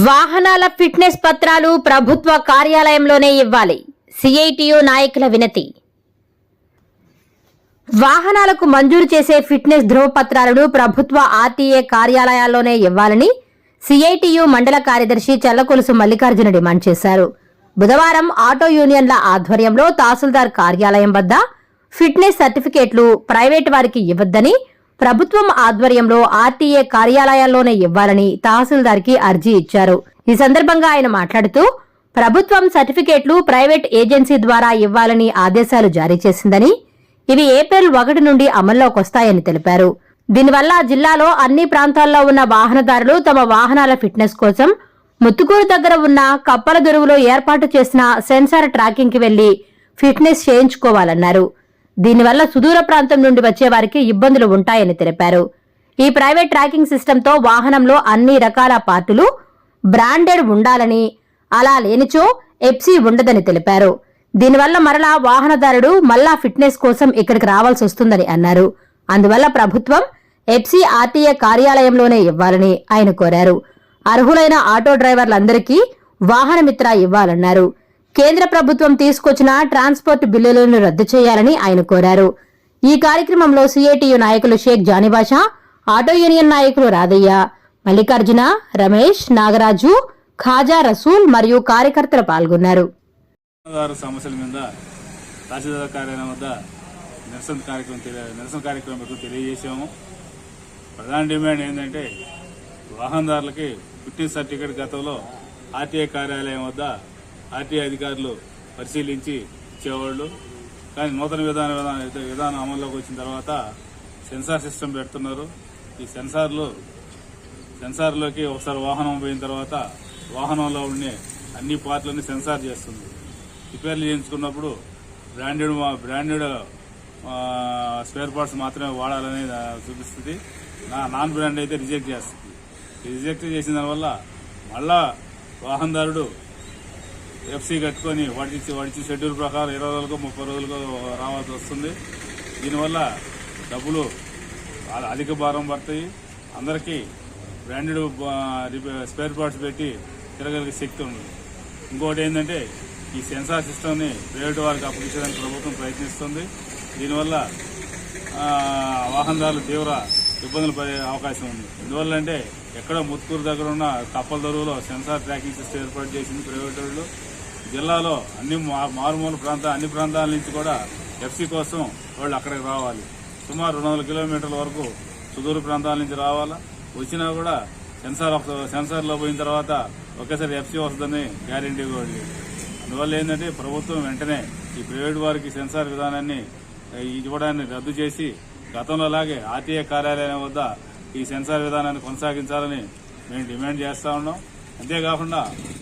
వాహనాల ఫిట్నెస్ పత్రాలు ప్రభుత్వ కార్యాలయంలోనే ఇవ్వాలి. సిఐటియు నాయకుల వినతి. వాహనాలకు మంజూరు చేసే ఫిట్నెస్ ధృవపత్రాలను ప్రభుత్వ ఆర్టీఏ కార్యాలయాల్లోనే ఇవ్వాలని సిఐటియు మండల కార్యదర్శి చల్లకొలుసు మల్లికార్జున డిమాండ్ చేశారు. బుధవారం ఆటో యూనియన్ల ఆధ్వర్యంలో తహసీల్దార్ కార్యాలయం వద్ద ఫిట్నెస్ సర్టిఫికేట్లు ప్రైవేట్ వారికి ఇవ్వద్దని ప్రభుత్వం ఆధ్వర్యంలో ఆర్టీఏ కార్యాలయాల్లోనే ఇవ్వాలని తహసీల్దార్కి అర్జీ ఇచ్చారు. ఈ సందర్భంగా ఆయన మాట్లాడుతూ ప్రభుత్వం సర్టిఫికేట్లు ప్రైవేట్ ఏజెన్సీ ద్వారా ఇవ్వాలని ఆదేశాలు జారీ చేసిందని ఇవి ఏప్రిల్ ఒకటి నుండి అమల్లోకి వస్తాయని తెలిపారు. దీనివల్ల జిల్లాలో అన్ని ప్రాంతాల్లో ఉన్న వాహనదారులు తమ వాహనాల ఫిట్నెస్ కోసం ముత్తుకూరు దగ్గర ఉన్న కప్పల దొరువులో ఏర్పాటు చేసిన సెన్సార్ ట్రాకింగ్కి వెళ్ళి ఫిట్నెస్ చేయించుకోవాలన్నారు. దీనివల్ల సుదూర ప్రాంతం నుండి వచ్చే వారికి ఇబ్బందులు ఉంటాయని తెలిపారు. ఈ ప్రైవేట్ ట్రాకింగ్ సిస్టంతో వాహనంలో అన్ని రకాల పార్టులు బ్రాండెడ్ ఉండాలని అలా లేనిచో ఎప్సీ ఉండదని తెలిపారు. దీనివల్ల మరలా వాహనదారుడు మళ్ళా ఫిట్నెస్ కోసం ఇక్కడికి రావాల్సి వస్తుందని అన్నారు. అందువల్ల ప్రభుత్వం ఎప్సీ ఆర్టీఏ కార్యాలయంలోనే ఇవ్వాలని ఆయన కోరారు. అర్హులైన ఆటో డ్రైవర్లందరికీ వాహనమిత్ర ఇవ్వాలన్నారు. కేంద్ర ప్రభుత్వం తీసుకొచ్చిన ట్రాన్స్పోర్ట్ బిల్లులను రద్దు చేయాలని ఆయన కోరారు. ఈ కార్యక్రమంలో సిఐటియు నాయకులు షేక్ జానిబాషా ఆటో యూనియన్ నాయకులు రాధయ్య మల్లికార్జున రమేష్ నాగరాజు ఖాజా రసూల్ మరియు కార్యకర్తలు పాల్గొన్నారు. సమస్యల మీద తహసీల్దార్ కార్యాలయం వద్ద నిరసన కార్యక్రమం నిరసన కార్యక్రమం పెట్టుకుని ప్రధాన డిమాండ్ ఏంటంటే వాహనదారులకి ఫిట్నెస్ సర్టిఫికేట్ గతంలో ఆర్టీఐ కార్యాలయం వద్ద ఆర్టీఐ అధికారులు పరిశీలించి ఇచ్చేవాళ్ళు. కానీ నూతన విధాన విధాన విధానం అమల్లోకి వచ్చిన తర్వాత సెన్సార్ సిస్టమ్ పెడుతున్నారు. ఈ సెన్సార్లు సెన్సార్లోకి ఒకసారి వాహనం పోయిన తర్వాత వాహనంలో ఉండే అన్ని పార్ట్లని సెన్సార్ చేస్తుంది. రిపేర్లు చేయించుకున్నప్పుడు బ్రాండెడ్ మా- బ్రాండెడ్ స్పేర్ పార్ట్స్ మాత్రమే వాడాలని చూపిస్తుంది. నా నాన్ బ్రాండ్ అయితే రిజెక్ట్ చేస్తుంది. ఈ రిజెక్ట్ చేసిన దానివల్ల మళ్ళా వాహనదారుడు ఎఫ్సీ కట్టుకొని వాడి వాడిచ్చి షెడ్యూల్ ప్రకారం ఇరవై రోజులకు ముప్పై రోజులకు రావాల్సి వస్తుంది. దీనివల్ల డబ్బులు అధిక భారం పడతాయి. అందరికీ బ్రాండెడ్ స్పేర్ పార్ట్స్ పెట్టి తిరగలిగే శక్తి ఉంది. ఇంకోటి ఏంటంటే ఈ సెన్సార్ సిస్టమ్ని ప్రైవేట్ వారికి అప్పగించడానికి ప్రభుత్వం ప్రయత్నిస్తుంది. దీనివల్ల వాహనదారులు తీవ్ర ఇబ్బందులు పడే అవకాశం ఉంది. ఎందువల్ల అంటే ఎక్కడో ముత్తుకూరు దగ్గర ఉన్న కప్పల దొరువులో సెన్సార్ ట్రాకింగ్ సిస్టమ్ ఏర్పాటు చేసింది ప్రైవేట్ వాళ్ళు. జిల్లాలో అన్ని మారుమూల ప్రాంత అన్ని ప్రాంతాల నుంచి కూడా ఎఫ్సీ కోసం వాళ్ళు అక్కడికి రావాలి. సుమారు రెండు వందల కిలోమీటర్ల వరకు సుదూర ప్రాంతాల నుంచి రావాలా? వచ్చినా కూడా సెన్సార్ ఒక- సెన్సార్లో పోయిన తర్వాత ఒకేసారి ఎఫ్సీ వస్తుందని గ్యారంటీ కూడా అందువల్ల ఏంటంటే ప్రభుత్వం వెంటనే ఈ ప్రైవేట్ వారికి సెన్సార్ విధానాన్ని ఇవ్వడాన్ని రద్దు చేసి గతంలో లాగే ఆర్టీఏ కార్యాలయం వద్ద ఈ సెన్సార్ విధానాన్ని కొనసాగించాలని మేము డిమాండ్ చేస్తా ఉన్నాం. అంతేకాకుండా